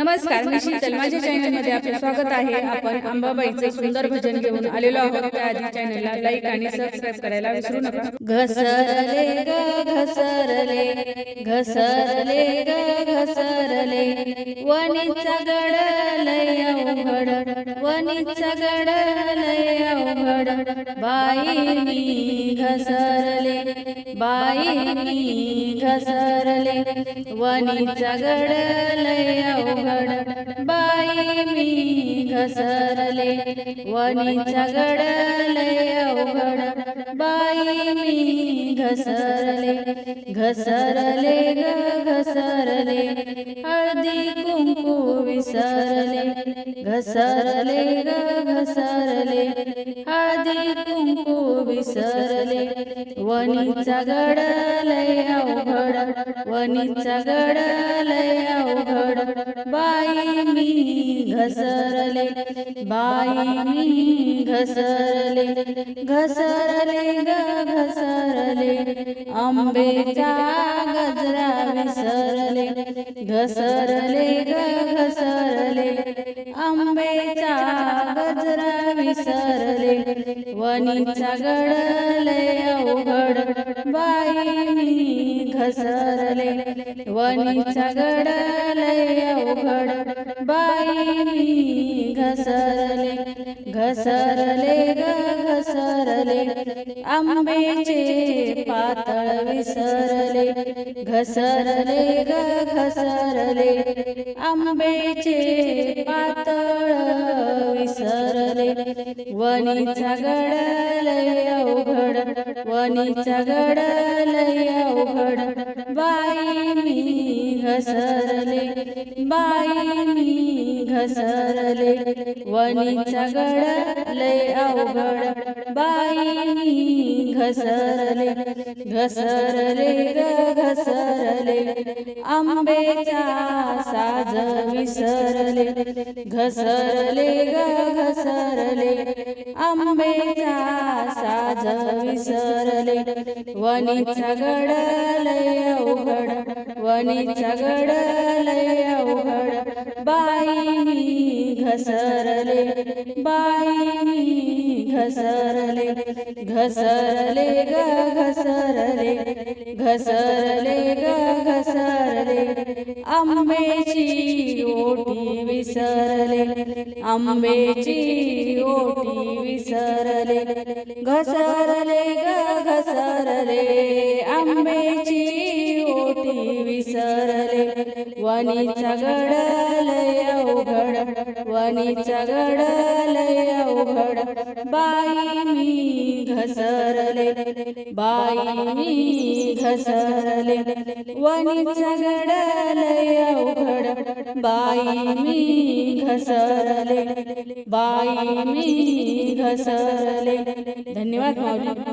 नमस्कार मी शीतल माझ्या चॅनलमध्ये आपले स्वागत आहे. आपण अंबाबाईचे सुंदर भजन घेऊन आलेलो आहोत. त्याआधी चॅनलला लाईक आणि सबस्क्राईब करायला विसरू नका. घसरले ग घसरले घसरले ग घसरले. वणीचा गड लय अवघड वणीचा गड लय अवघड. बाईनी घसरले बाईनी घसरले. वणीचा गड लय अवघड. बाई मी घसरले वणीचा गड लय अवघड बाई मी घसरले घसरले ग घसरले हळदी कुंकू विसरले घसरले ग घसरले हळदी कुंकू विसरले वणीचा गड लय अवघड वणीचा गड लय अवघड. बाई मी घसरले बाई मी घसरले घसरले ग घसरले. आंबेच्या गजरा विसरले घसरले ग घसरले. आंबेचा गजरा विसरले वणीचा गड लय बाई घसरले. वणीचा गड उघड अवघड. बाई घसरले. घसरले ग घसरले. आंबेचे पातळ विसरले. घसरले ग घसरले. आंबेचे पातळ विसरले. वणीचा गड वणीचा गड उघड. अवघड बाई मी घसरले बाई मी घसरले. वणीचा गड अवघड. बाई मी घसरले घसरले ग घसरले. आंबेचा साज विसरले घसरले आंबेचा साज विसरले. वणीचा गड उघड अवघड वणीचा उघड बाई घसरले बाई मी घसरले. घसरले ग घसरले घसरले ग घसरले. आंबेची ओटी विसरले. आंबेची ओटी विसरले. घसरले ग घसरले. आंबेची ओटी विसरले. वणीचा गड लय अवघड वणीचा गड अवघड. बाई मी घसर मी घसरले. वणीचा गड अवघड बाई मी घसरले. बाई मी घसरले. धन्यवाद माऊली